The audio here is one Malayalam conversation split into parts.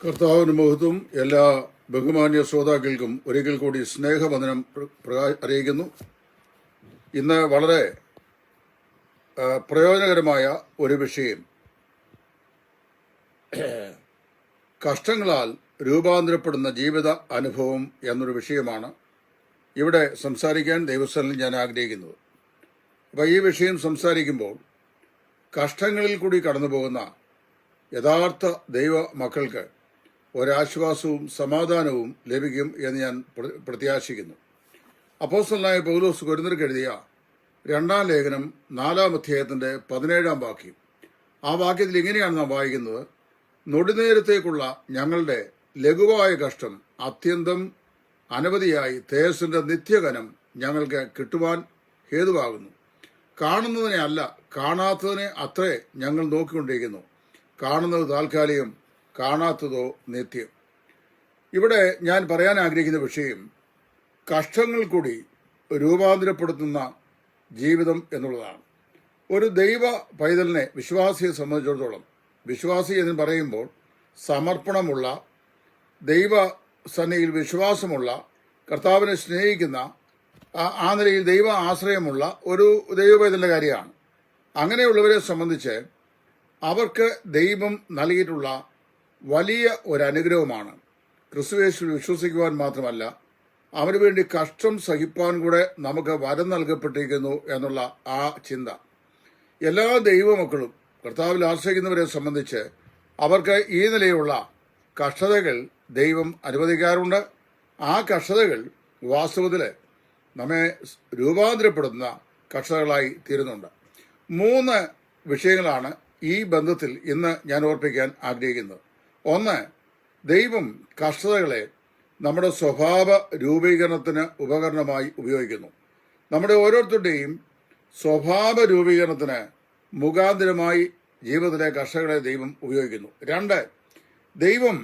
കർത്താവിന് മുഹത്തും എല്ലാ ബഹുമാന്യ ശ്രോതാക്കൾക്കും ഒരിക്കൽ കൂടി സ്നേഹവന്ദനം അറിയിക്കുന്നു. ഇന്ന് വളരെ പ്രയോജനകരമായ ഒരു വിഷയം. കഷ്ടങ്ങളാൽ രൂപാന്തരപ്പെടുന്ന ജീവിത അനുഭവം എന്നൊരു വിഷയമാണ് ഇവിടെ സംസാരിക്കാൻ ദൈവസ്ഥലിൽ ഞാൻ ആഗ്രഹിക്കുന്നത്. അപ്പോൾ ഈ വിഷയം സംസാരിക്കുമ്പോൾ കഷ്ടങ്ങളിൽ കൂടി കടന്നു പോകുന്ന യഥാർത്ഥ ദൈവ മക്കൾക്ക് ഒരാശ്വാസവും സമാധാനവും ലഭിക്കും എന്ന് ഞാൻ പ്ര- പ്രത്യാശിക്കുന്നു. അപ്പോസ്റ്റലായ പൗലോസ് കൊരുന്നർക്ക് എഴുതിയ രണ്ടാം ലേഖനം നാലാം അധ്യായത്തിന്റെ പതിനേഴാം വാക്യം. ആ വാക്യത്തിൽ എങ്ങനെയാണ് നാം വായിക്കുന്നത്. നൊടിനേരത്തേക്കുള്ള ഞങ്ങളുടെ ലഘുവായ കഷ്ടം അത്യന്തം അനവധിയായി തേജസിന്റെ നിത്യകനം ഞങ്ങൾക്ക് കിട്ടുവാൻ ഹേതുവാകുന്നു. കാണുന്നതിനെ അല്ല കാണാത്തതിനെ അത്രേ ഞങ്ങൾ നോക്കിക്കൊണ്ടിരിക്കുന്നു. കാണുന്നത് താൽക്കാലികം കാണാത്തതോ നിത്യം. ഇവിടെ ഞാൻ പറയാൻ ആഗ്രഹിക്കുന്ന വിഷയം കഷ്ടങ്ങൾ കൂടി രൂപാന്തരപ്പെടുത്തുന്ന ജീവിതം എന്നുള്ളതാണ്. ഒരു ദൈവ പൈതലിനെ വിശ്വാസിയെ സംബന്ധിച്ചിടത്തോളം വിശ്വാസി എന്ന് പറയുമ്പോൾ സമർപ്പണമുള്ള ദൈവ സന്നിധിയിൽ വിശ്വാസമുള്ള കർത്താവിനെ സ്നേഹിക്കുന്ന ആ- നിലയിൽ ദൈവ ആശ്രയമുള്ള ഒരു ദൈവപൈതലിന്റെ കാര്യമാണ്. അങ്ങനെയുള്ളവരെ സംബന്ധിച്ച് അവർക്ക് ദൈവം നൽകിയിട്ടുള്ള വലിയ ഒരു അനുഗ്രഹമാണ് ക്രിസ്തുവേശുവിൽ വിശ്വസിക്കുവാൻ മാത്രമല്ല അവന് വേണ്ടി കഷ്ടം സഹിപ്പാൻ കൂടെ നമുക്ക് വരം നൽകപ്പെട്ടിരിക്കുന്നു എന്നുള്ള ആ ചിന്ത. എല്ലാ ദൈവമക്കളും കർത്താവിൽ ആശ്രയിക്കുന്നവരെ സംബന്ധിച്ച് അവർക്ക് ഈ നിലയിലുള്ള കഷ്ടതകൾ ദൈവം അനുവദിക്കാറുണ്ട്. ആ കഷ്ടതകൾ വാസ്തവത്തിൽ നമ്മെ രൂപാന്തരപ്പെടുന്ന കഷ്ടതകളായി തീരുന്നുണ്ട്. മൂന്ന് വിഷയങ്ങളാണ് ഈ ബന്ധത്തിൽ ഇന്ന് ഞാൻ ഓർപ്പിക്കാൻ ആഗ്രഹിക്കുന്നത്. ഒന്ന് ദൈവം കഷ്ടതകളെ നമ്മുടെ സ്വഭാവ രൂപീകരണത്തിന് ഉപകരണമായി ഉപയോഗിക്കുന്നു. നമ്മുടെ ഓരോരുത്തരുടെയും സ്വഭാവ രൂപീകരണത്തിന് മുഖാന്തരമായി ജീവിതത്തിലെ കർഷകരെ ദൈവം ഉപയോഗിക്കുന്നു. രണ്ട് ദൈവം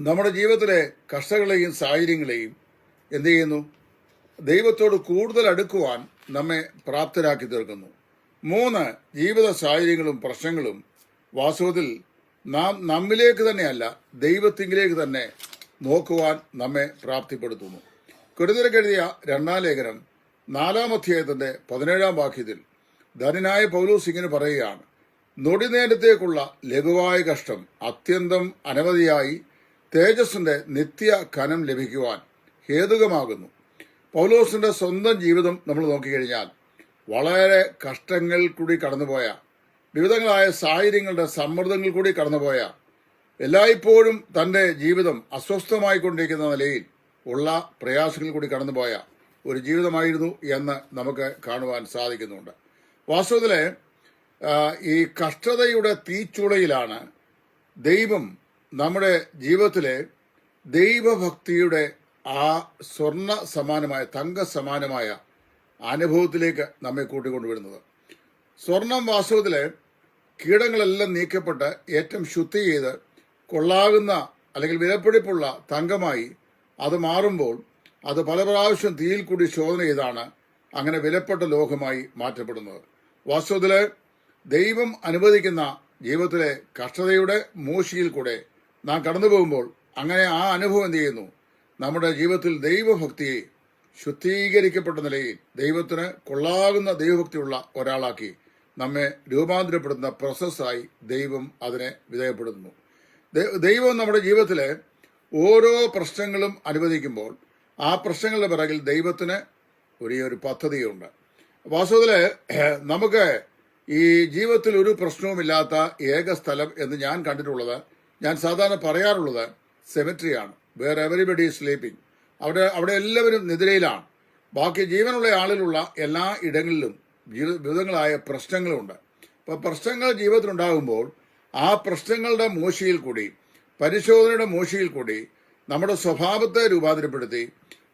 നമ്മുടെ ജീവിതത്തിലെ കർഷകളെയും സാഹചര്യങ്ങളെയും എന്ത് ചെയ്യുന്നു? ദൈവത്തോട് കൂടുതൽ അടുക്കുവാൻ നമ്മെ പ്രാപ്തരാക്കി തീർക്കുന്നു. മൂന്ന് ജീവിത സാഹചര്യങ്ങളും പ്രശ്നങ്ങളും വാസ്തവത്തിൽ നാം നമ്മിലേക്ക് തന്നെയല്ല ദൈവത്തിങ്കിലേക്ക് തന്നെ നോക്കുവാൻ നമ്മെ പ്രാപ്തിപ്പെടുത്തുന്നു. കെടുതിരക്കെഴുതിയ രണ്ടാം ലേഖനം നാലാം അധ്യായത്തിന്റെ പതിനേഴാം വാക്യത്തിൽ ധനനായ പൗലോസ് ഇങ്ങനെ പറയുകയാണ് നൊടിനേരത്തേക്കുള്ള ലഘുവായ കഷ്ടം അത്യന്തം അനവധിയായി തേജസ്സിന്റെ നിത്യ കനം ലഭിക്കുവാൻ ഹേതുകമാകുന്നു. പൗലോസിന്റെ സ്വന്തം ജീവിതം നമ്മൾ നോക്കിക്കഴിഞ്ഞാൽ വളരെ കഷ്ടങ്ങൾ കൂടി കടന്നുപോയ വിവിധങ്ങളായ സാഹചര്യങ്ങളുടെ സമ്മർദ്ദങ്ങൾ കൂടി കടന്നുപോയ എല്ലായ്പ്പോഴും തന്റെ ജീവിതം അസ്വസ്ഥമായിക്കൊണ്ടിരിക്കുന്ന നിലയിൽ ഉള്ള പ്രയാസങ്ങൾ കൂടി കടന്നുപോയ ഒരു ജീവിതമായിരുന്നു എന്ന് നമുക്ക് കാണുവാൻ സാധിക്കുന്നുണ്ട്. വാസ്തവത്തിൽ ഈ കഷ്ടതയുടെ തീച്ചുളയിലാണ് ദൈവം നമ്മുടെ ജീവിതത്തിലെ ദൈവഭക്തിയുടെ ആ സ്വർണ സമാനമായ തങ്ക സമാനമായ അനുഭവത്തിലേക്ക് നമ്മെ കൂട്ടിക്കൊണ്ടുവരുന്നത്. സ്വർണം വാസ്തവത്തിൽ കീടങ്ങളെല്ലാം നീക്കപ്പെട്ട് ഏറ്റവും ശുദ്ധി ചെയ്ത് കൊള്ളാകുന്ന അല്ലെങ്കിൽ വിലപ്പിടിപ്പുള്ള തങ്കമായി അത് മാറുമ്പോൾ അത് പല പ്രാവശ്യം തീയിൽ കൂടി ശോധന ചെയ്താണ് അങ്ങനെ വിലപ്പെട്ട ലോകമായി മാറ്റപ്പെടുന്നത്. വാസ്തവത്തിൽ ദൈവം അനുവദിക്കുന്ന ജീവിതത്തിലെ കഷ്ടതയുടെ മൂശിയിൽ കൂടെ നാം കടന്നു പോകുമ്പോൾ അങ്ങനെ ആ അനുഭവം എന്ത് ചെയ്യുന്നു? നമ്മുടെ ജീവിതത്തിൽ ദൈവഭക്തിയെ ശുദ്ധീകരിക്കപ്പെട്ട നിലയിൽ ദൈവത്തിന് കൊള്ളാകുന്ന ദൈവഭക്തിയുള്ള ഒരാളാക്കി നമ്മെ രൂപാന്തരപ്പെടുന്ന പ്രോസസ്സായി ദൈവം അതിനെ വിധേയപ്പെടുന്നു ദൈവം നമ്മുടെ ജീവിതത്തിലെ ഓരോ പ്രശ്നങ്ങളും അനുവദിക്കുമ്പോൾ ആ പ്രശ്നങ്ങളുടെ പിറകിൽ ദൈവത്തിന് ഒരു ഒരു പദ്ധതിയുണ്ട്. വാസ്തുവിൽ നമുക്ക് ഈ ജീവിതത്തിൽ ഒരു പ്രശ്നവുമില്ലാത്ത ഏക സ്ഥലം എന്ന് ഞാൻ കണ്ടിട്ടുള്ളത് ഞാൻ സാധാരണ പറയാറുള്ളത് സെമിട്രിയാണ് വേർ എവറിബഡി സ്ലീപ്പിംഗ് അവിടെ അവിടെ എല്ലാവരും നിദ്രയിലാണ്. ബാക്കി ജീവനുള്ള ആളിലുള്ള എല്ലാ ഇടങ്ങളിലും വിവിധങ്ങളായ പ്രശ്നങ്ങളുണ്ട്. അപ്പോൾ പ്രശ്നങ്ങൾ ജീവിതത്തിലുണ്ടാകുമ്പോൾ ആ പ്രശ്നങ്ങളുടെ മോശയിൽ കൂടി പരിശോധനയുടെ മോശയിൽ കൂടി നമ്മുടെ സ്വഭാവത്തെ രൂപാന്തരപ്പെടുത്തി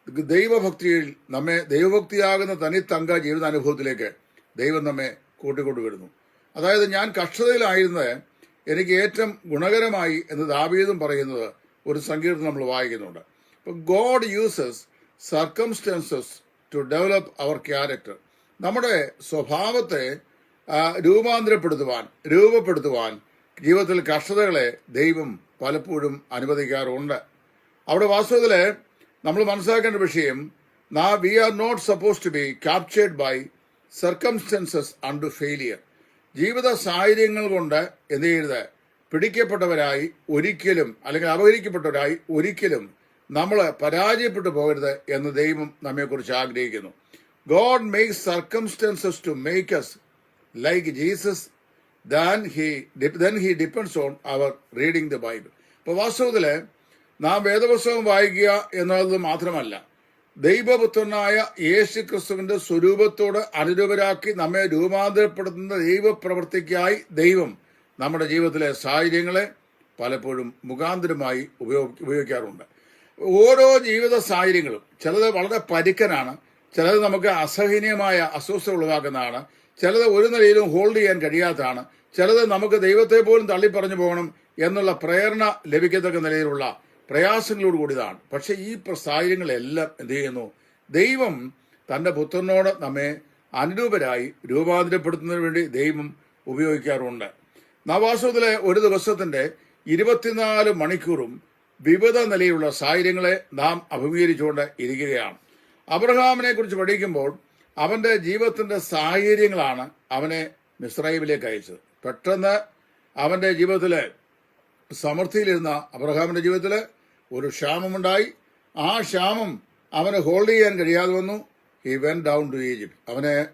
ദൈവഭക്തിയിൽ നമ്മെ ദൈവഭക്തിയാകുന്ന തനിത്തങ്ക ജീവിതാനുഭവത്തിലേക്ക് ദൈവം നമ്മെ കൂട്ടിക്കൊണ്ടുവരുന്നു. അതായത് ഞാൻ കഷ്ടതയിലായിരുന്നത് എനിക്ക് ഏറ്റവും ഗുണകരമായി എന്ന് ദാവീദും പറയുന്നത് ഒരു സങ്കീർത്തം നമ്മൾ വായിക്കുന്നുണ്ട്. ഇപ്പം God uses circumstances to develop our character. നമ്മുടെ സ്വഭാവത്തെ രൂപാന്തരപ്പെടുത്തുവാൻ രൂപപ്പെടുത്തുവാൻ ജീവിതത്തിൽ കഷ്ടതകളെ ദൈവം പലപ്പോഴും അനുവദിക്കാറുണ്ട്. അവിടെ വാസ്തവത്തിൽ നമ്മൾ മനസ്സിലാക്കേണ്ട വിഷയം നാ we are not suppose to be captured by circumstances and failure ജീവിത സാഹചര്യങ്ങൾ കൊണ്ട് എന്ത് ചെയ്യരുത് പിടിക്കപ്പെട്ടവരായി ഒരിക്കലും അല്ലെങ്കിൽ അപഹരിക്കപ്പെട്ടവരായി ഒരിക്കലും നമ്മൾ പരാജയപ്പെട്ടു പോകരുത് എന്ന് ദൈവം നമ്മെക്കുറിച്ച് ആഗ്രഹിക്കുന്നു. God makes circumstances to make us like Jesus than he then he depends on our reading the Bible അപ്പോൾ വാസ്തവത്തിൽ നാം വേദപുസ്തകം വായിക്കുക എന്നുള്ളത് മാത്രമല്ല ദൈവപുത്രനായ യേശു ക്രിസ്തുവിന്റെ സ്വരൂപത്തോട് അനുരൂപരാക്കി നമ്മെ രൂപാന്തരപ്പെടുത്തുന്ന ദൈവപ്രവൃത്തിക്കായി ദൈവം നമ്മുടെ ജീവിതത്തിലെ സാഹചര്യങ്ങളെ പലപ്പോഴും മുഖാന്തരമായി ഉപയോഗ ഉപയോഗിക്കാറുണ്ട്. ഓരോ ജീവിത സാഹചര്യങ്ങളും ചിലത് വളരെ പരുക്കനാണ് ചിലത് നമുക്ക് അസഹനീയമായ അസ്വസ്ഥ ഉളവാക്കുന്നതാണ് ചിലത് ഒരു നിലയിലും ഹോൾഡ് ചെയ്യാൻ കഴിയാത്തതാണ്. ചിലത് നമുക്ക് ദൈവത്തെ പോലും തള്ളിപ്പറഞ്ഞു പോകണം എന്നുള്ള പ്രേരണ ലഭിക്കത്തക്ക നിലയിലുള്ള പ്രയാസങ്ങളോട് കൂടിയതാണ്. പക്ഷെ ഈ സാഹചര്യങ്ങളെല്ലാം എന്ത് ചെയ്യുന്നു? ദൈവം തന്റെ പുത്രനോട് നമ്മെ അനുരൂപരായി രൂപാന്തരപ്പെടുത്തുന്നതിന് വേണ്ടി ദൈവം ഉപയോഗിക്കാറുണ്ട്. നവാസത്തിലെ ഒരു ദിവസത്തിന്റെ ഇരുപത്തിനാല് മണിക്കൂറും വിവിധ നിലയിലുള്ള സാഹചര്യങ്ങളെ നാം അഭിമുഖീകരിച്ചുകൊണ്ട് ഇരിക്കുകയാണ്. അബ്രഹാമിനെ കുറിച്ച് പഠിക്കുമ്പോൾ അവന്റെ ജീവിതത്തിന്റെ സാഹചര്യങ്ങളാണ് അവനെ മിസ്രൈമിലേക്ക് അയച്ചത്. പെട്ടെന്ന് അവന്റെ ജീവിതത്തിലെ സമൃദ്ധിയിലിരുന്ന അബ്രഹാമിന്റെ ജീവിതത്തിൽ ഒരു ക്ഷാമമുണ്ടായി. ആ ക്ഷാമം അവന് ഹോൾഡ് ചെയ്യാൻ കഴിയാതെ വന്നു. He went down to Egypt അവനെ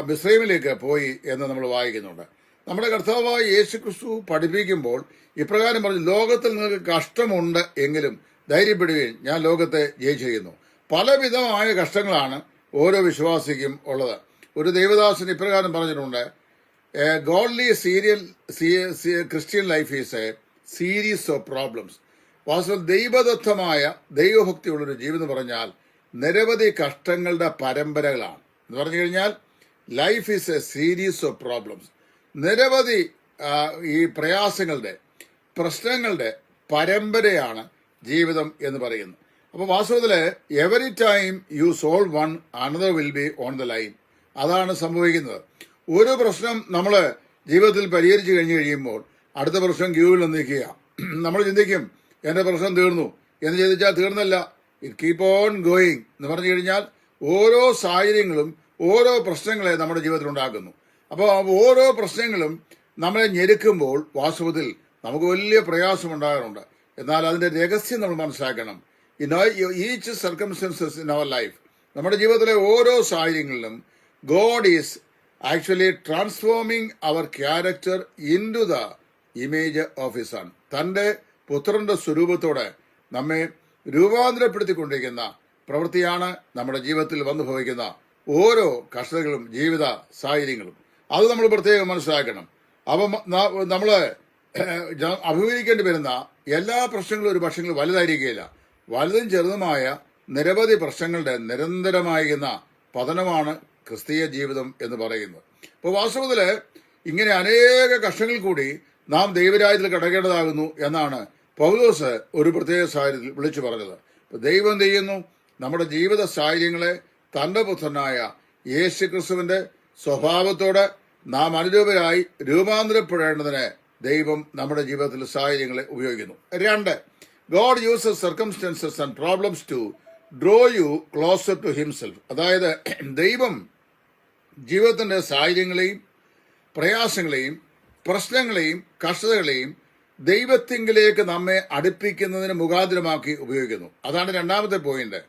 മിസ്രൈമിലേക്ക് പോയി എന്ന് നമ്മൾ വായിക്കുന്നുണ്ട്. നമ്മുടെ കർത്താവായ യേശു ക്രിസ്തു പഠിപ്പിക്കുമ്പോൾ ഇപ്രകാരം പറഞ്ഞു ലോകത്തിൽ നിങ്ങൾക്ക് കഷ്ടമുണ്ട് എങ്കിലും ധൈര്യപ്പെടുകയും ഞാൻ ലോകത്തെ ജയിച്ചിരിക്കുന്നു. പലവിധമായ കഷ്ടങ്ങളാണ് ഓരോ വിശ്വാസിക്കും ഉള്ളത്. ഒരു ദൈവദാസൻ ഇപ്രകാരം പറഞ്ഞിട്ടുണ്ട് a godly serial Christian life is a series of problems വാസ്തവം ദൈവദത്തമായ ദൈവഭക്തിയുള്ളൊരു ജീവിതം പറഞ്ഞാൽ നിരവധി കഷ്ടങ്ങളുടെ പരമ്പരകളാണ്. എന്ന് പറഞ്ഞു കഴിഞ്ഞാൽ life is a series of problems നിരവധി ഈ പ്രയാസങ്ങളുടെ പ്രശ്നങ്ങളുടെ പരമ്പരയാണ് ജീവിതം എന്ന് പറയുന്നത്. അപ്പോൾ വാസ്തവത്തിൽ every time you solve one another will be on the line അതാണ് സംഭവിക്കുന്നത്. ഒരു പ്രശ്നം നമ്മൾ ജീവിതത്തിൽ പരിഹരിച്ചു കഴിഞ്ഞു കഴിയുമ്പോൾ അടുത്ത പ്രശ്നം ക്യൂവിൽ നിൽക്കുക. നമ്മൾ ചിന്തിക്കും എന്റെ പ്രശ്നം തീർന്നു. എന്ന് ചിന്തിച്ചാൽ തീർന്നല്ല. ഇറ്റ് കീപ്പ് ഓൺ ഗോയിങ് എന്ന് പറഞ്ഞു കഴിഞ്ഞാൽ ഓരോ സാഹചര്യങ്ങളും ഓരോ പ്രശ്നങ്ങളെ നമ്മുടെ ജീവിതത്തിൽ ഉണ്ടാക്കുന്നു. അപ്പോൾ ഓരോ പ്രശ്നങ്ങളും നമ്മളെ ഞെരുക്കുമ്പോൾ വാസ്തവത്തിൽ നമുക്ക് വലിയ പ്രയാസം ഉണ്ടാകാറുണ്ട്. എന്നാൽ അതിന്റെ രഹസ്യം നമ്മൾ മനസ്സിലാക്കണം. In each circumstances in our life നമ്മുടെ ജീവിതത്തിലെ ഓരോ സാഹചര്യങ്ങളിലും God is actually transforming our character into the image of his son തന്റെ പുത്രന്റെ സ്വരൂപത്തോടെ നമ്മെ രൂപാന്തരപ്പെടുത്തിക്കൊണ്ടിരിക്കുന്ന പ്രവൃത്തിയാണ് നമ്മുടെ ജീവിതത്തിൽ വന്നു ഭവിക്കുന്ന ഓരോ കഷ്ടതകളും ജീവിത സാഹചര്യങ്ങളും. അത് നമ്മൾ പ്രത്യേകം മനസ്സിലാക്കണം. അപ്പം നമ്മൾ അഭിമുഖീകരിക്കേണ്ടി വരുന്ന എല്ലാ പ്രശ്നങ്ങളും ഒരു പക്ഷെ വലുതായിരിക്കുകയില്ല. വലുതും ചെറുതുമായ നിരവധി പ്രശ്നങ്ങളുടെ നിരന്തരമായിരുന്ന പതനമാണ് ക്രിസ്തീയ ജീവിതം എന്ന് പറയുന്നത്. അപ്പോൾ വാസ്തവത്തിൽ ഇങ്ങനെ അനേക കഷ്ടങ്ങൾ കൂടി നാം ദൈവരാജ്യത്തിൽ കടക്കേണ്ടതാകുന്നു എന്നാണ് പൗലോസ് ഒരു പ്രത്യേക സാഹചര്യത്തിൽ വിളിച്ചു പറഞ്ഞത്. ദൈവം ചെയ്യുന്നു? നമ്മുടെ ജീവിത സാഹചര്യങ്ങളെ തന്റെ പുത്രനായ യേശു ക്രിസ്തുവിന്റെ സ്വഭാവത്തോട് നാം അനുരൂപരായി രൂപാന്തരപ്പെടേണ്ടതിന് ദൈവം നമ്മുടെ ജീവിതത്തിൽ സാഹചര്യങ്ങളെ ഉപയോഗിക്കുന്നു. രണ്ട് God uses circumstances and problems to draw you closer to himself അതായത് ദൈവം ജീവിതത്തിന്റെ സാഹചര്യങ്ങളെയും പ്രയാസങ്ങളെയും പ്രശ്നങ്ങളെയും കഷ്ടതകളെയും ദൈവത്തിങ്കിലേക്ക് നമ്മെ അടുപ്പിക്കുന്നതിന് മുഖാന്തരമാക്കി ഉപയോഗിക്കുന്നു. അതാണ് രണ്ടാമത്തെ പോയിന്റ്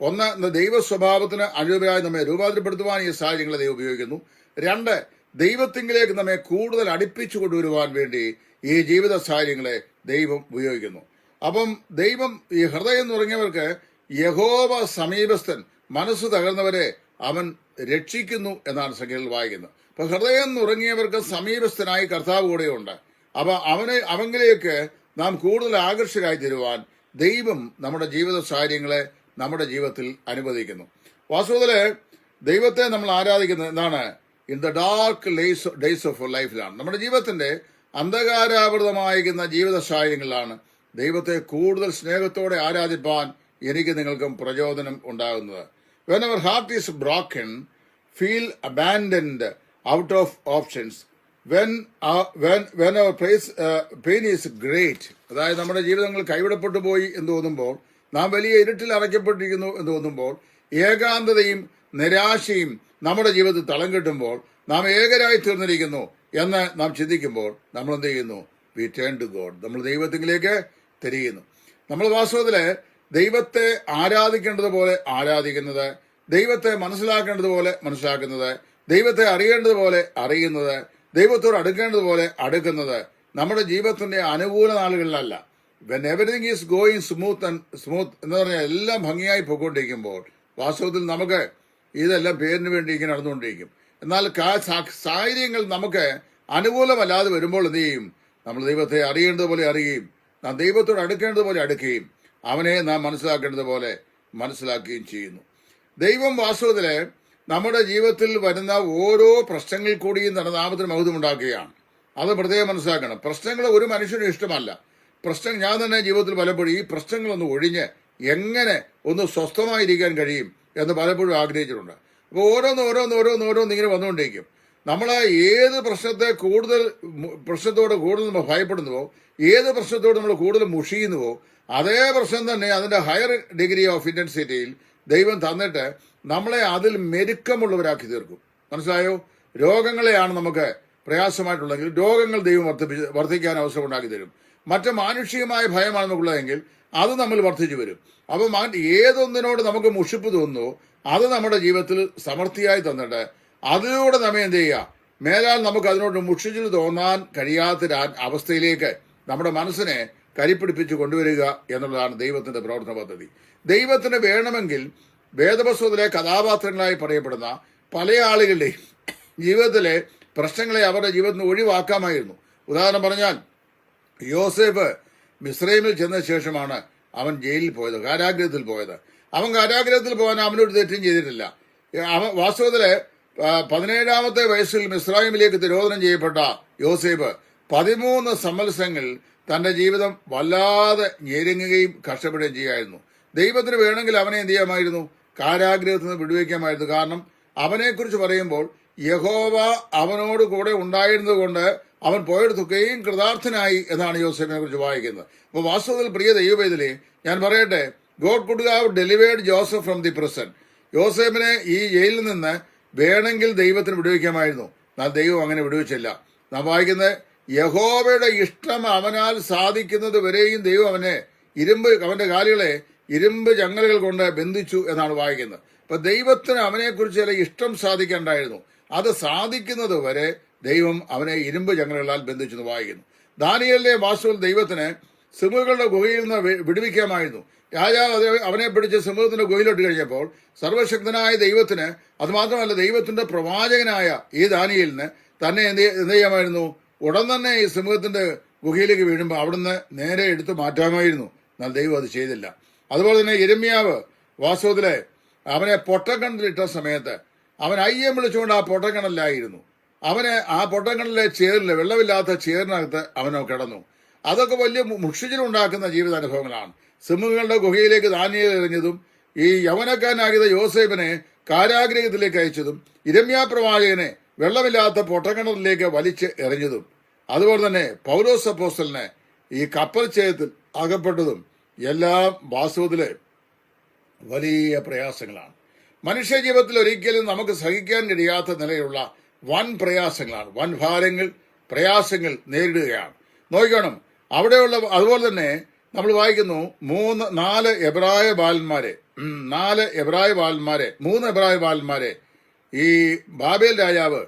ഒന്ന് ദൈവ സ്വഭാവത്തിന് അനുരൂപരായി നമ്മെ രൂപാന്തരപ്പെടുത്തുവാൻ ഈ സാഹചര്യങ്ങളെ ദൈവം ഉപയോഗിക്കുന്നു. രണ്ട് ദൈവത്തിങ്കിലേക്ക് നമ്മെ കൂടുതൽ അടുപ്പിച്ചു കൊണ്ടുവരുവാൻ വേണ്ടി ഈ ജീവിത സാഹചര്യങ്ങളെ ദൈവം ഉപയോഗിക്കുന്നു. അപ്പം ദൈവം ഈ ഹൃദയം തുടങ്ങിയവർക്ക് യഹോവ സമീപസ്ഥൻ മനസ്സ് തകർന്നവരെ അവൻ രക്ഷിക്കുന്നു എന്നാണ് സംഖ്യയിൽ വായിക്കുന്നത്. അപ്പൊ ഹൃദയം നുറങ്ങിയവർക്ക് സമീപസ്ഥനായി കർത്താവ് കൂടെയുണ്ട്. അപ്പൊ അവനെ അവങ്കിലേക്ക് നാം കൂടുതൽ ആകർഷകരായി തരുവാൻ ദൈവം നമ്മുടെ ജീവിത സാഹചര്യങ്ങളെ നമ്മുടെ ജീവിതത്തിൽ അനുവദിക്കുന്നു. വാസ്തവത്തിൽ ദൈവത്തെ നമ്മൾ ആരാധിക്കുന്നത് എന്താണ്? In the dark days of ലൈഫിലാണ് നമ്മുടെ ജീവിതത്തിന്റെ അന്ധകാരാവൃതമായിരിക്കുന്ന ജീവിത സാഹചര്യങ്ങളിലാണ് ദൈവത്തെ കൂടുതൽ സ്നേഹത്തോടെ ആരാധിപ്പാൻ എനിക്ക് നിങ്ങൾക്കും പ്രചോദനം ഉണ്ടാകുന്നത്. When our heart is broken feel abandoned out of options when when our price pain is great അതായത് നമ്മുടെ ജീവിതങ്ങൾ കൈവിടപ്പെട്ടു പോയി എന്ന് തോന്നുമ്പോൾ നാം വലിയ ഇരുട്ടിൽ അടയ്ക്കപ്പെട്ടിരിക്കുന്നു എന്ന് തോന്നുമ്പോൾ ഏകാന്തതയും നിരാശയും നമ്മുടെ ജീവിതത്തിൽ തളം കെട്ടുമ്പോൾ നാം ഏകരായി തീർന്നിരിക്കുന്നു എന്ന് നാം ചിന്തിക്കുമ്പോൾ നമ്മൾ എന്ത് ചെയ്യുന്നു? വി ടേൺ ടു ഗോഡ് നമ്മൾ ദൈവത്തിലേക്ക് തിരിയുന്നു. നമ്മൾ വാസ്തവത്തിൽ ദൈവത്തെ ആരാധിക്കേണ്ടതുപോലെ ആരാധിക്കുന്നത് ദൈവത്തെ മനസ്സിലാക്കേണ്ടതുപോലെ മനസ്സിലാക്കുന്നത് ദൈവത്തെ അറിയേണ്ടതുപോലെ അറിയുന്നത് ദൈവത്തോട് അടുക്കേണ്ടതുപോലെ അടുക്കുന്നത് നമ്മുടെ ജീവിതത്തിന്റെ അനുകൂല നാളുകളിലല്ല. When everything is going smooth and smooth എന്ന് പറഞ്ഞാൽ എല്ലാം ഭംഗിയായി പോയിക്കൊണ്ടിരിക്കുമ്പോൾ വാസ്തവത്തിൽ നമുക്ക് ഇതെല്ലാം പേരിന് വേണ്ടി ഇങ്ങനെ നടന്നുകൊണ്ടിരിക്കും. എന്നാൽ സാഹചര്യങ്ങൾ നമുക്ക് അനുകൂലമല്ലാതെ വരുമ്പോൾ എന്ത് ചെയ്യും? നമ്മൾ ദൈവത്തെ അറിയേണ്ടതുപോലെ അറിയുകയും നാം ദൈവത്തോട് അടുക്കേണ്ടതുപോലെ അടുക്കുകയും അവനെ നാം മനസ്സിലാക്കേണ്ടതുപോലെ മനസ്സിലാക്കുകയും ചെയ്യുന്നു. ദൈവം വാസ്തവത്തിൽ നമ്മുടെ ജീവിതത്തിൽ വരുന്ന ഓരോ പ്രശ്നങ്ങൾ കൂടിയും തന്റെ നാമത്തിന് മഹത്വമുണ്ടാക്കുകയാണ് അത് പ്രത്യേകം മനസ്സിലാക്കണം. പ്രശ്നങ്ങൾ ഒരു മനുഷ്യനും ഇഷ്ടമല്ല. പ്രശ്നം ഞാൻ തന്നെ ജീവിതത്തിൽ പലപ്പോഴും ഈ പ്രശ്നങ്ങളൊന്ന് ഒഴിഞ്ഞ് എങ്ങനെ ഒന്ന് സ്വസ്ഥമായിരിക്കാൻ കഴിയും എന്ന് പലപ്പോഴും ആഗ്രഹിച്ചിട്ടുണ്ട്. അപ്പോൾ ഓരോന്ന് ഓരോന്ന് ഓരോന്ന് ഓരോന്ന് ഇങ്ങനെ വന്നുകൊണ്ടിരിക്കും നമ്മൾ ഏത് പ്രശ്നത്തെ കൂടുതൽ പ്രശ്നത്തോട് കൂടുതൽ ഭയപ്പെടുന്നുവോ ഏത് പ്രശ്നത്തോട് നമ്മൾ കൂടുതൽ മുഷിയുന്നുവോ അതേ പ്രശ്നം തന്നെ അതിന്റെ ഹയർ ഡിഗ്രി ഓഫ് ഇന്റൻസിറ്റിയിൽ ദൈവം തന്നിട്ട് നമ്മളെ അതിൽ മെരുക്കമുള്ളവരാക്കി തീർക്കും. മനസ്സിലായോ? രോഗങ്ങളെയാണ് നമുക്ക് പ്രയാസമായിട്ടുള്ളതെങ്കിൽ രോഗങ്ങൾ ദൈവം വർദ്ധിപ്പിച്ച് വർദ്ധിക്കാൻ അവസരം ഉണ്ടാക്കി തരും. മറ്റ് മാനുഷികമായ ഭയമാണ് നമുക്കുള്ളതെങ്കിൽ അത് നമ്മൾ വർദ്ധിച്ചു വരും. അപ്പോൾ മാ- ഏതൊന്നിനോട് നമുക്ക് മുഷിപ്പ് തോന്നുന്നു അത് നമ്മുടെ ജീവിതത്തിൽ സമൃദ്ധിയായി തന്നിട്ട് അതിലൂടെ നമ്മെ എന്ത് ചെയ്യുക? മേലാൽ നമുക്ക് അതിനോട് മുഷിച്ചിൽ തോന്നാൻ കഴിയാത്ത അവസ്ഥയിലേക്ക് നമ്മുടെ മനസ്സിനെ കരിപ്പിടിപ്പിച്ച് കൊണ്ടുവരിക എന്നുള്ളതാണ് ദൈവത്തിന്റെ പ്രവർത്തന പദ്ധതി. ദൈവത്തിന് വേണമെങ്കിൽ വേദപുസ്തകത്തിലെ കഥാപാത്രങ്ങളായി പറയപ്പെടുന്ന പല ആളുകളുടെയും ജീവിതത്തിലെ പ്രശ്നങ്ങളെ അവരുടെ ജീവിതത്തിൽ നിന്ന് ഒഴിവാക്കാമായിരുന്നു. ഉദാഹരണം പറഞ്ഞാൽ യോസേഫ് മിസ്രൈമിൽ ചെന്ന ശേഷമാണ് അവൻ ജയിലിൽ പോയത് കാരാഗ്രഹത്തിൽ പോയത്. അവൻ കാരാഗ്രഹത്തിൽ പോകാൻ അവനൊരു തെറ്റും ചെയ്തിട്ടില്ല. അവൻ വാസ്തവത്തിൽ പതിനേഴാമത്തെ വയസ്സിൽ മിസ്രൈമിലേക്ക് തിരോധനം ചെയ്യപ്പെട്ട യോസേഫ് പതിമൂന്ന് സംവത്സരങ്ങൾ തന്റെ ജീവിതം വല്ലാതെ ഞെരുങ്ങുകയും കഷ്ടപ്പെടുകയും ചെയ്യായിരുന്നു ദൈവത്തിന് വേണമെങ്കിൽ അവനെ എന്ത് ചെയ്യാമായിരുന്നു? കാരാഗ്രഹത്തിൽ നിന്ന് വിടുവയ്ക്കാമായിരുന്നു കാരണം അവനെക്കുറിച്ച് പറയുമ്പോൾ യഹോവ അവനോട് കൂടെ ഉണ്ടായിരുന്നതുകൊണ്ട് അവൻ പോയെടുത്തൊക്കെയും കൃതാർത്ഥനായി എന്നാണ് യോസഫിനെ കുറിച്ച് വായിക്കുന്നത്. അപ്പോൾ വാസ്തവത്തിൽ പ്രിയ ദൈവവേദിലെ ഞാൻ പറയട്ടെ God could have delivered Joseph from the prison യോസഫിനെ ഈ ജയിലിൽ നിന്ന് വേണമെങ്കിൽ ദൈവത്തിന് വിടുവിക്കാമായിരുന്നു. എന്നാൽ ദൈവം അങ്ങനെ വിടുവിച്ചില്ല. നാം വായിക്കുന്നത് യഹോവയുടെ ഇഷ്ടം അവനാൽ സാധിക്കുന്നത് വരെയും ദൈവം അവനെ ഇരുമ്പ് അവന്റെ കാലുകളെ ഇരുമ്പ് ജംഗലുകൾ കൊണ്ട് ബന്ധിച്ചു എന്നാണ് വായിക്കുന്നത്. അപ്പൊ ദൈവത്തിന് അവനെക്കുറിച്ച് ചില ഇഷ്ടം സാധിക്കേണ്ടായിരുന്നു. അത് സാധിക്കുന്നത് വരെ ദൈവം അവനെ ഇരുമ്പ് ജംഗലുകളാൽ ബന്ധിച്ചു എന്ന് വായിക്കുന്നു. ദാനിയലിലെ വാസ്തുവിൽ ദൈവത്തിന് സിമുകളുടെ ഗുഹയിൽ നിന്ന് വിടുവിക്കാമായിരുന്നു. രാജാവ് അവനെ പിടിച്ച് സിംഹത്തിന്റെ ഗുഹയിലോട്ട് കഴിഞ്ഞപ്പോൾ സർവശക്തനായ ദൈവത്തിന് അതുമാത്രമല്ല ദൈവത്തിന്റെ പ്രവാചകനായ ഈ ദാനിയലിന് തന്നെ എന്ത് എന്ത് ചെയ്യാമായിരുന്നു? ഉടൻ തന്നെ ഈ സിംഹത്തിന്റെ ഗുഹയിലേക്ക് വീഴുമ്പോൾ അവിടുന്ന് നേരെ എടുത്ത് മാറ്റാമായിരുന്നു. എന്നാൽ ദൈവം അത് ചെയ്തില്ല. അതുപോലെ തന്നെ ഇരമ്യാവ് വാസ്തവത്തിലെ അവനെ പൊട്ടക്കണലിട്ട സമയത്ത് അവൻ അയ്യം വിളിച്ചുകൊണ്ട് ആ പൊട്ടക്കണലിലായിരുന്നു അവന് ആ പൊട്ടക്കണലിലെ ചേറിൽ വെള്ളമില്ലാത്ത ചേറിനകത്ത് അവനോ കിടന്നു. അതൊക്കെ വലിയ മുഷിച്ചിലുണ്ടാക്കുന്ന ജീവിതാനുഭവങ്ങളാണ്. സിംഹങ്ങളുടെ ഗുഹയിലേക്ക് ധാന്യം എറിഞ്ഞതും ഈ യവനക്കാരനാകിയ യോസേഫിനെ കാരാഗ്രഹത്തിലേക്ക് അയച്ചതും ഇരമ്യാ പ്രവാചകനെ വെള്ളമില്ലാത്ത പൊട്ടക്കിണറിലേക്ക് വലിച്ച് എറിഞ്ഞതും. അതുപോലെ തന്നെ പൗലോസ് അപ്പോസ്റ്റലിനെ ഈ കപ്പൽ ചേത്തിൽ അകപ്പെട്ടതും എല്ലാം വാസ്തവത്തിൽ വലിയ പ്രയാസങ്ങളാണ്. മനുഷ്യ ജീവിതത്തിൽ ഒരിക്കലും നമുക്ക് സഹിക്കാൻ കഴിയാത്ത നിലയിലുള്ള വൻ പ്രയാസങ്ങളാണ്. വൻ ഭാരങ്ങൾ പ്രയാസങ്ങൾ നേരിടുകയാണ്. നോക്കണം അവിടെയുള്ള അതുപോലെ തന്നെ നമ്മൾ വായിക്കുന്നു മൂന്ന് നാല് എബ്രായ ബാലന്മാരെ നാല് എബ്രായ ബാലന്മാരെ മൂന്ന് എബ്രായ ബാലന്മാരെ. ഈ ബാബേൽ രാജാവ്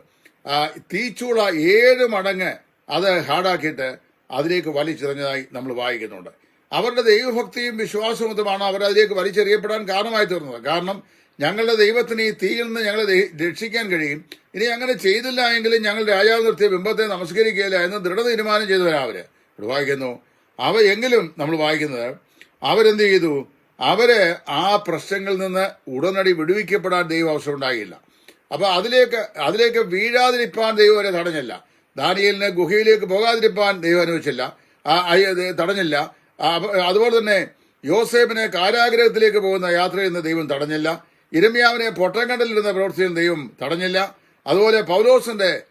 തീച്ചൂള ഏഴ് മടങ്ങ് അത് ഹാർഡാക്കിയിട്ട് അതിലേക്ക് വലിച്ചെറിഞ്ഞതായി നമ്മൾ വായിക്കുന്നുണ്ട്. അവരുടെ ദൈവഭക്തിയും വിശ്വാസവുമാണ് അവർ അതിലേക്ക് വലിച്ചെറിയപ്പെടാൻ കാരണമായി തീർന്നത്. കാരണം ഞങ്ങളുടെ ദൈവത്തിന് ഈ തീയിൽ നിന്ന് ഞങ്ങളെ രക്ഷിക്കാൻ കഴിയും. ഇനി അങ്ങനെ ചെയ്തില്ല എങ്കിലും ഞങ്ങൾ രാജാവ് നിർത്തിയ ബിംബത്തെ നമസ്കരിക്കുകയില്ല എന്ന് ദൃഢ തീരുമാനം ചെയ്തവരാ അവർ. ഇവിടെ വായിക്കുന്നു അവ എങ്കിലും നമ്മൾ വായിക്കുന്നത് അവരെന്ത് ചെയ്തു? അവർ ആ പ്രശ്നങ്ങളിൽ നിന്ന് ഉടനടി വിടുവിക്കപ്പെടാൻ ദൈവം അവസരം ഉണ്ടായില്ല. അപ്പൊ അതിലേക്ക് അതിലേക്ക് വീഴാതിരിപ്പാൻ ദൈവം അവരെ തടഞ്ഞില്ല. ദാനിയലിനെ ഗുഹയിലേക്ക് പോകാതിരിപ്പാൻ ദൈവം അനുവദിച്ചില്ല. തടഞ്ഞില്ല. അതുപോലെ തന്നെ യോസേബിനെ കാരാഗ്രഹത്തിലേക്ക് പോകുന്ന യാത്രയിൽ നിന്ന് ദൈവം തടഞ്ഞില്ല. ഇരമ്യാവിനെ പൊട്ടങ്കണ്ടലിരുന്ന പ്രവൃത്തിയിൽ ദൈവം തടഞ്ഞില്ല. അതുപോലെ പൗലോസിന്റെ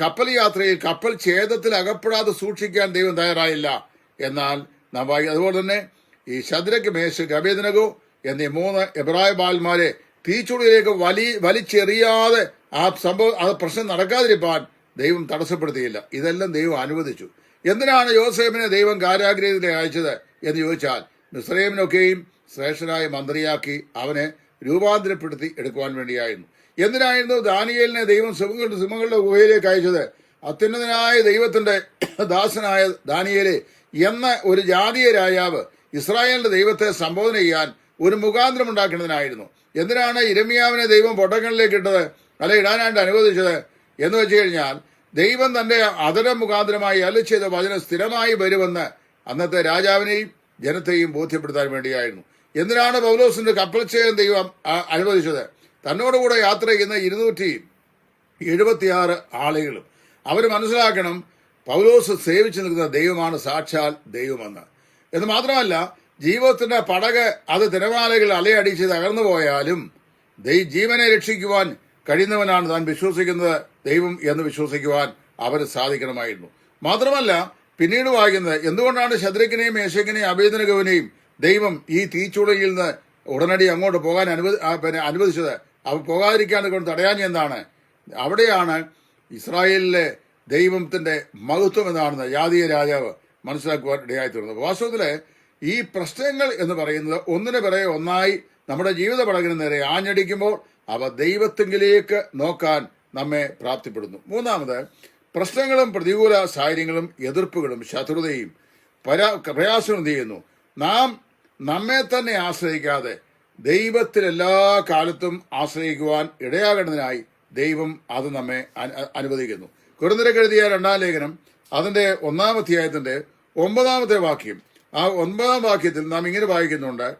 കപ്പൽ യാത്രയിൽ കപ്പൽ ഛേദത്തിൽ അകപ്പെടാതെ സൂക്ഷിക്കാൻ ദൈവം തയ്യാറായില്ല. എന്നാൽ നാം അതുപോലെ തന്നെ ഈ ശദ്രക്ക് മേശ് ഗവേദനകു എന്നീ മൂന്ന് എബ്രായ ബാൽമാരെ തീച്ചുടിയിലേക്ക് വലി വലിച്ചെറിയാതെ ആ സംഭവം ആ പ്രശ്നം നടക്കാതിരിക്കാൻ ദൈവം തടസ്സപ്പെടുത്തിയില്ല. ഇതെല്ലാം ദൈവം അനുവദിച്ചു. എന്തിനാണ് യോസേഫിനെ ദൈവം കാരാഗ്രഹത്തിലേക്ക് അയച്ചത് എന്ന് ചോദിച്ചാൽ മിസ്രൈമിനൊക്കെയും ശ്രേഷ്ഠനായ മന്ത്രിയാക്കി അവനെ രൂപാന്തരപ്പെടുത്തി എടുക്കുവാൻ വേണ്ടിയായിരുന്നു. എന്തിനായിരുന്നു ദാനിയേലിനെ ദൈവം സിംഹങ്ങളുടെ സിംഹങ്ങളുടെ ഗുഹയിലേക്ക് അയച്ചത്? അത്യുന്നതനായ ദൈവത്തിന്റെ ദാസനായ ദാനിയേലെ എന്ന ഒരു ജാതീയ രാജാവ് ഇസ്രായേലിന്റെ ദൈവത്തെ സംബോധന ചെയ്യാൻ ഒരു മുഖാന്തരം ഉണ്ടാക്കുന്നതിനായിരുന്നു എന്തിനാണ് ഇരമിയാവിനെ ദൈവം പൊട്ടങ്ങളിലേക്ക് ഇട്ടത്? അല്ലെ ഇടാനായിട്ട് അനുവദിച്ചത്? എന്ന് വെച്ച് കഴിഞ്ഞാൽ ദൈവം തന്റെ അതര മുഖാന്തരമായി അല്ല ചെയ്ത വചനം സ്ഥിരമായി വരുമെന്ന് അന്നത്തെ രാജാവിനെയും ജനത്തെയും ബോധ്യപ്പെടുത്താൻ വേണ്ടിയായിരുന്നു. എന്തിനാണ് പൗലോസിന്റെ കപ്പൽ ദൈവം അനുവദിച്ചത്? തന്നോടുകൂടെ യാത്ര ചെയ്യുന്ന ഇരുന്നൂറ്റി എഴുപത്തിയാറ് ആളുകളും. അവർ മനസ്സിലാക്കണം പൗലോസ് സേവിച്ചു നിൽക്കുന്ന ദൈവമാണ് സാക്ഷാൽ ദൈവമെന്ന്. എന്ന് മാത്രമല്ല ജീവിതത്തിന്റെ പടക് അത് തിരമാലകൾ അലയടിച്ച് തകർന്നു പോയാലും ജീവനെ രക്ഷിക്കുവാൻ കഴിയുന്നവനാണ് താൻ വിശ്വസിക്കുന്നത് ദൈവം എന്ന് വിശ്വസിക്കുവാൻ അവന് സാധിക്കണമായിരുന്നു. മാത്രമല്ല പിന്നീട് വായിക്കുന്നത് എന്തുകൊണ്ടാണ് ശദ്രക്കിനെയും മേശക്കിനെയും അഭേദനകവനെയും ദൈവം ഈ തീച്ചുളയിൽ നിന്ന് ഉടനടി അങ്ങോട്ട് പോകാൻ അനുവദി പിന്നെ അനുവദിച്ചത്? അവ പോകാതിരിക്കാൻ കൊണ്ട് തടയാൻ എന്താണ്? അവിടെയാണ് ഇസ്രായേലിലെ ദൈവത്തിന്റെ മഹത്വം എന്നാണെന്ന് ജാതീയ രാജാവ് മനസ്സിലാക്കുവാൻ ഇടയായി തീർന്നത് വാസ്തവത്തിൽ ഈ പ്രശ്നങ്ങൾ എന്ന് പറയുന്നത് ഒന്നിനു പിറകെ ഒന്നായി നമ്മുടെ ജീവിത പടകിന് നേരെ ആഞ്ഞടിക്കുമ്പോൾ അവ ദൈവത്തെങ്കിലേക്ക് നോക്കാൻ നമ്മെ പ്രാപ്തിപ്പെടുന്നു. മൂന്നാമത് പ്രശ്നങ്ങളും പ്രതികൂല സാഹചര്യങ്ങളും എതിർപ്പുകളും ശത്രുതയും പരാ പ്രയാസവും ചെയ്യുന്നു? നാം നമ്മെ തന്നെ ആശ്രയിക്കാതെ ദൈവത്തിൽ എല്ലാ കാലത്തും ആശ്രയിക്കുവാൻ ഇടയാകേണ്ടതിനായി ദൈവം അത് നമ്മെ അനു- അനുവദിക്കുന്നു. കുറുനിരക്ക് എഴുതിയ രണ്ടാം ലേഖനം അതിന്റെ ഒന്നാം അധ്യായത്തിന്റെ ഒമ്പതാമത്തെ വാക്യം. ആ ഒൻപതാം വാക്യത്തിൽ നാം ഇങ്ങനെ വായിക്കുന്നുണ്ട്.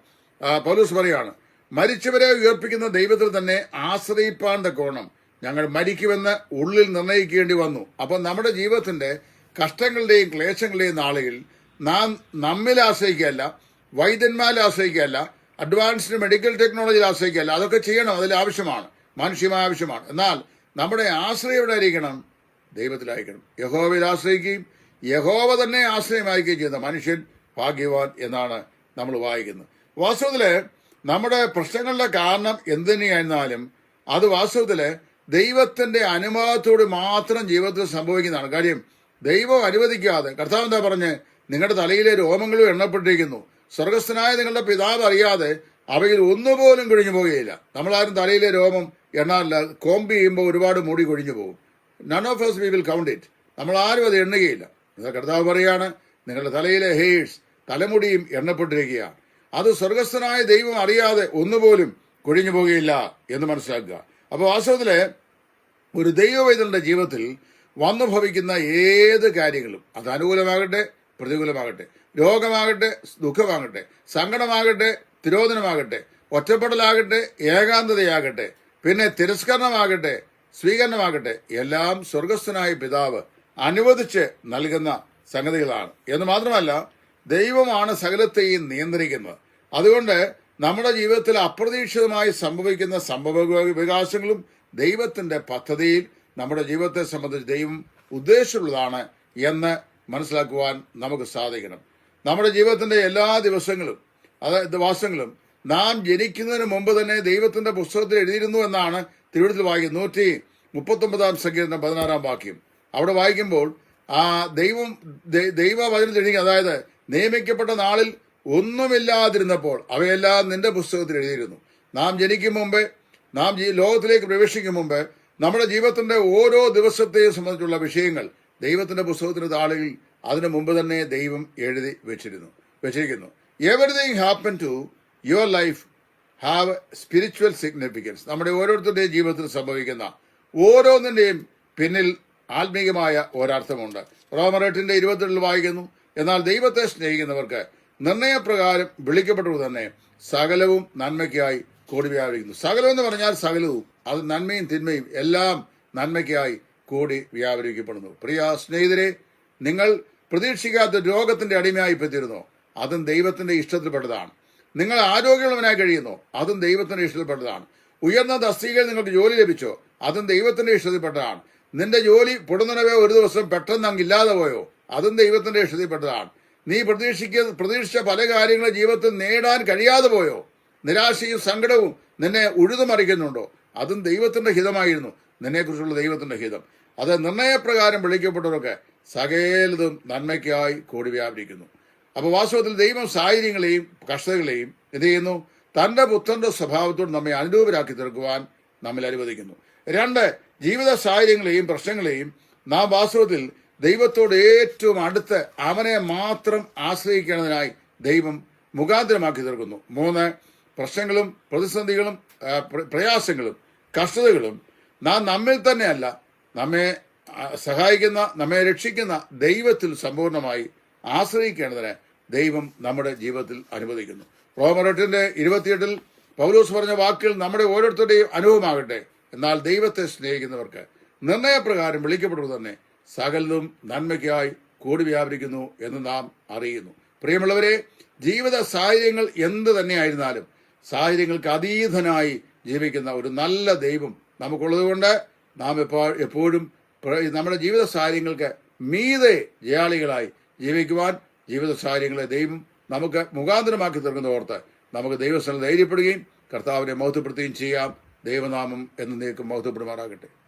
പൗലൂസ് പറയാണ് മരിച്ചവരെ ഉയർപ്പിക്കുന്ന ദൈവത്തിൽ തന്നെ ആശ്രയിപ്പാൻ തക്കോണം ഞങ്ങൾ മരിക്കുമെന്ന് ഉള്ളിൽ നിർണയിക്കേണ്ടി വന്നു. അപ്പൊ നമ്മുടെ ജീവിതത്തിന്റെ കഷ്ടങ്ങളുടെയും ക്ലേശങ്ങളുടെയും നാളുകളിൽ നാം നമ്മിൽ ആശ്രയിക്കുകയല്ല വൈദ്യന്മാരെ ആശ്രയിക്കുകയല്ല അഡ്വാൻസ്ഡ് മെഡിക്കൽ ടെക്നോളജിയിൽ ആശ്രയിക്കുകയല്ല. അതൊക്കെ ചെയ്യണം അതിൽ ആവശ്യമാണ് മാനുഷികമായ ആവശ്യമാണ്. എന്നാൽ നമ്മുടെ ആശ്രയം എവിടെ ആയിരിക്കണം? ദൈവത്തിലായിരിക്കണം. യഹോവയിൽ ആശ്രയിക്കുകയും യഹോവ തന്നെ ആശ്രയമായിരിക്കുകയും ചെയ്യുന്ന മനുഷ്യൻ ഭാഗ്യവാൻ എന്നാണ് നമ്മൾ വായിക്കുന്നത്. വാസ്തവത്തിൽ നമ്മുടെ പ്രശ്നങ്ങളുടെ കാരണം എന്തു തന്നെയായിരുന്നാലും അത് വാസ്തവത്തിൽ ദൈവത്തിന്റെ അനുഭവത്തോട് മാത്രം ജീവിതത്തിൽ സംഭവിക്കുന്നതാണ്. കാര്യം ദൈവം അനുവദിക്കാതെ കർത്താവ് എന്താ പറഞ്ഞ്? നിങ്ങളുടെ തലയിലെ രോമങ്ങളും എണ്ണപ്പെട്ടിരിക്കുന്നു. സ്വർഗസ്ഥനായ നിങ്ങളുടെ പിതാവ് അറിയാതെ അവയിൽ ഒന്നുപോലും കൊഴിഞ്ഞു പോകുകയില്ല നമ്മളാരും തലയിലെ രോമം എണ്ണാറില്ല. കോമ്പ് ചെയ്യുമ്പോൾ ഒരുപാട് മുടി കൊഴിഞ്ഞു പോകും. None of we will count it നമ്മളാരും അത് എണ്ണുകയില്ല. കർത്താവ് പറയാണ് നിങ്ങളുടെ തലയിലെ ഹെയ്സ് തലമുടിയും എണ്ണപ്പെട്ടിരിക്കുകയാണ്. അത് സ്വർഗസ്ഥനായ ദൈവം അറിയാതെ ഒന്നുപോലും കൊഴിഞ്ഞു പോകുകയില്ല എന്ന് മനസ്സിലാക്കുക. അപ്പോൾ വാസ്തവത്തിൽ ഒരു ദൈവവൈദ്യന്റെ ജീവിതത്തിൽ വന്നു ഭവിക്കുന്ന ഏത് കാര്യങ്ങളും അത് അനുകൂലമാകട്ടെ പ്രതികൂലമാകട്ടെ രോഗമാകട്ടെ ദുഃഖമാകട്ടെ സങ്കടമാകട്ടെ തിരോധനമാകട്ടെ ഒറ്റപ്പെടലാകട്ടെ ഏകാന്തതയാകട്ടെ പിന്നെ തിരസ്കരണമാകട്ടെ സ്വീകരണമാകട്ടെ എല്ലാം സ്വർഗസ്ഥനായ പിതാവ് അനുവദിച്ച് നൽകുന്ന സംഗതികളാണ്. എന്ന് മാത്രമല്ല ദൈവമാണ് സകലത്തെയും നിയന്ത്രിക്കുന്നത്. അതുകൊണ്ട് നമ്മുടെ ജീവിതത്തിൽ അപ്രതീക്ഷിതമായി സംഭവിക്കുന്ന സംഭവ വികാസങ്ങളും ദൈവത്തിന്റെ പദ്ധതിയിൽ നമ്മുടെ ജീവിതത്തെ സംബന്ധിച്ച് ദൈവം ഉദ്ദേശമുള്ളതാണ് എന്ന് മനസ്സിലാക്കുവാൻ നമുക്ക് സാധിക്കണം. നമ്മുടെ ജീവിതത്തിന്റെ എല്ലാ ദിവസങ്ങളും അതായത് ദിവസങ്ങളും നാം ജനിക്കുന്നതിന് മുമ്പ് തന്നെ ദൈവത്തിന്റെ പുസ്തകത്തിൽ എഴുതിയിരുന്നു എന്നാണ് തിരുവിടുത്തിൽ വായിക്കുന്നത്. നൂറ്റി മുപ്പത്തൊമ്പതാം സംഗീതത്തിന്റെ പതിനാറാം വാക്യം. അവിടെ വായിക്കുമ്പോൾ ആ ദൈവം ദൈ- വചനത്തിൽ എഴുതി അതായത് നിയമിക്കപ്പെട്ട നാളിൽ ഒന്നുമില്ലാതിരുന്നപ്പോൾ അവയെല്ലാം നിന്റെ പുസ്തകത്തിൽ എഴുതിയിരുന്നു. നാം ജനിക്കും മുമ്പേ നാം ലോകത്തിലേക്ക് പ്രവേശിക്കും മുമ്പ് നമ്മുടെ ജീവിതത്തിന്റെ ഓരോ ദിവസത്തെയും സംബന്ധിച്ചുള്ള വിഷയങ്ങൾ ദൈവത്തിന്റെ പുസ്തകത്തിന് താളുകളിൽ അതിനു മുമ്പ് തന്നെ ദൈവം എഴുതി വെച്ചിരുന്നു. വെച്ചിരിക്കുന്നു. Everything happen to your life have spiritual significance നമ്മുടെ ഓരോരുത്തരുടെയും ജീവിതത്തിൽ സംഭവിക്കുന്ന ഓരോന്നിന്റെയും പിന്നിൽ ആത്മീകമായ ഒരർത്ഥമുണ്ട്. റോമറേട്ടിന്റെ ഇരുപത്തിരണ്ടിൽ വായിക്കുന്നു എന്നാൽ ദൈവത്തെ സ്നേഹിക്കുന്നവർക്ക് നിർണയപ്രകാരം വിളിക്കപ്പെട്ടു തന്നെ സകലവും നന്മയ്ക്കായി കൂടി വ്യാപരിക്കുന്നു സകലം എന്ന് പറഞ്ഞാൽ സകലവും അത് നന്മയും തിന്മയും എല്ലാം നന്മയ്ക്കായി കൂടി വ്യാപരിക്കപ്പെടുന്നു. പ്രിയ സ്നേഹിതരെ നിങ്ങൾ പ്രതീക്ഷിക്കാത്ത രോഗത്തിന്റെ അടിമയായി പറ്റിയിരുന്നോ അതും ദൈവത്തിന്റെ ഇഷ്ടത്തിൽപ്പെട്ടതാണ്. നിങ്ങൾ ആരോഗ്യമുള്ളവനായി കഴിയുന്നു? അതും ദൈവത്തിന്റെ ഇഷ്ടത്തിൽപ്പെട്ടതാണ്. ഉയർന്ന തസ്തികയിൽ നിങ്ങൾക്ക് ജോലി ലഭിച്ചോ? അതും ദൈവത്തിന്റെ ഇഷ്ടത്തിൽപ്പെട്ടതാണ്. നിന്റെ ജോലി പൊടുന്നനവേ ഒരു ദിവസം പെട്ടെന്ന് അങ്ങ് ഇല്ലാതെ പോയോ? അതും ദൈവത്തിന്റെ ഇഷ്ടത്തിൽപ്പെട്ടതാണ്. നീ പ്രതീക്ഷിക്ക പ്രതീക്ഷിച്ച പല കാര്യങ്ങളും ജീവിതത്തിൽ നേടാൻ കഴിയാതെ പോയോ? നിരാശയും സങ്കടവും നിന്നെ ഉഴുതുമറിക്കുന്നുണ്ടോ? അതും ദൈവത്തിന്റെ ഹിതമായിരുന്നു. നിന്നെക്കുറിച്ചുള്ള ദൈവത്തിന്റെ ഹിതം. അത് നിർണയപ്രകാരം വിളിക്കപ്പെട്ടവരൊക്കെ സകലതും നന്മയ്ക്കായി കൂടി വ്യാപരിക്കുന്നു. അപ്പോൾ വാസ്തവത്തിൽ ദൈവം സാഹചര്യങ്ങളെയും കഷ്ടതകളെയും എന്ത് ചെയ്യുന്നു? തന്റെ പുത്രന്റെ സ്വഭാവത്തോട് നമ്മെ അനുരൂപരാക്കി തീർക്കുവാൻ നമ്മിൽ അനുവദിക്കുന്നു. രണ്ട് ജീവിത സാഹചര്യങ്ങളെയും പ്രശ്നങ്ങളെയും നാം വാസ്തവത്തിൽ ദൈവത്തോട് ഏറ്റവും അടുത്ത് അവനെ മാത്രം ആശ്രയിക്കുന്നതിനായി ദൈവം മുഖാന്തരമാക്കി തീർക്കുന്നു. മൂന്ന് പ്രശ്നങ്ങളും പ്രതിസന്ധികളും പ്രയാസങ്ങളും കഷ്ടതകളും നാം നമ്മിൽ തന്നെയല്ല. നമ്മെ സഹായിക്കുന്ന നമ്മെ രക്ഷിക്കുന്ന ദൈവത്തിൽ സമ്പൂർണമായി ആശ്രയിക്കേണ്ടതിന് ദൈവം നമ്മുടെ ജീവിതത്തിൽ അനുവദിക്കുന്നു. റോമറട്ടിന്റെ ഇരുപത്തിയെട്ടിൽ പൗലോസ് പറഞ്ഞ വാക്കുകൾ നമ്മുടെ ഓരോരുത്തരുടെയും അനുഭവമാകട്ടെ. എന്നാൽ ദൈവത്തെ സ്നേഹിക്കുന്നവർക്ക് നിർണയപ്രകാരം വിളിക്കപ്പെടുന്നത് തന്നെ സകലതും നന്മയ്ക്കായി കൂടി വ്യാപരിക്കുന്നു എന്ന് നാം അറിയുന്നു. പ്രിയമുള്ളവരെ ജീവിത സാഹചര്യങ്ങൾ എന്ത് തന്നെയായിരുന്നാലും സാഹചര്യങ്ങൾക്ക് അതീതനായി ജീവിക്കുന്ന ഒരു നല്ല ദൈവം നമുക്കുള്ളതുകൊണ്ട് നാം എപ്പോ എപ്പോഴും നമ്മുടെ ജീവിത സാഹചര്യങ്ങൾക്ക് മീതെ ജയാളികളായി ജീവിക്കുവാൻ ജീവിത സാഹചര്യങ്ങളെ ദൈവം നമുക്ക് മുഖാന്തരമാക്കി തീർക്കുന്ന ഓർത്ത് നമുക്ക് ദൈവസ്ഥലം ധൈര്യപ്പെടുകയും കർത്താവിനെ മഹത്വപ്പെടുത്തുകയും ചെയ്യാം. ദൈവനാമം എന്നേക്കും മഹത്വപ്പെടുമാറാകട്ടെ.